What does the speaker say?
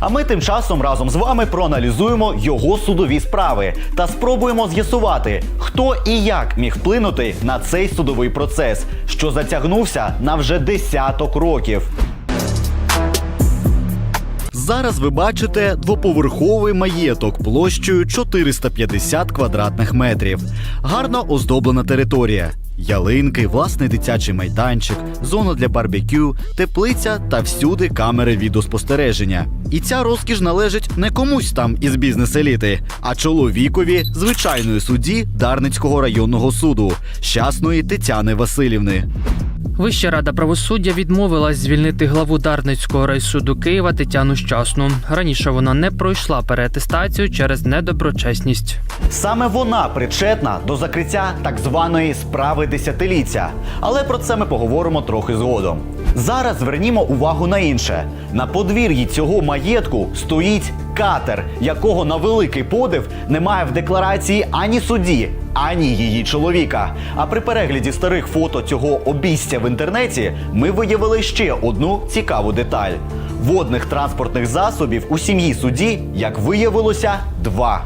А ми тим часом разом з вами проаналізуємо його судові справи та спробуємо з'ясувати, хто і як міг вплинути на цей судовий процес, що затягнувся на вже десяток років. Зараз ви бачите двоповерховий маєток площею 450 квадратних метрів. Гарно оздоблена територія. Ялинки, власний дитячий майданчик, зона для барбекю, теплиця та всюди камери відеоспостереження. І ця розкіш належить не комусь там із бізнес-еліти, а чоловікові звичайної судді Дарницького районного суду, щасної Тетяни Васильівни. Вища рада правосуддя відмовилась звільнити главу Дарницького райсуду Києва Тетяну Щасну. Раніше вона не пройшла переатестацію через недоброчесність. Саме вона причетна до закриття так званої справи десятиліття. Але про це ми поговоримо трохи згодом. Зараз звернімо увагу на інше: на подвір'ї цього маєтку стоїть катер, якого на великий подив немає в декларації ані судді, ані її чоловіка. А при перегляді старих фото цього обійстя в інтернеті ми виявили ще одну цікаву деталь: водних транспортних засобів у сім'ї судді, як виявилося, два.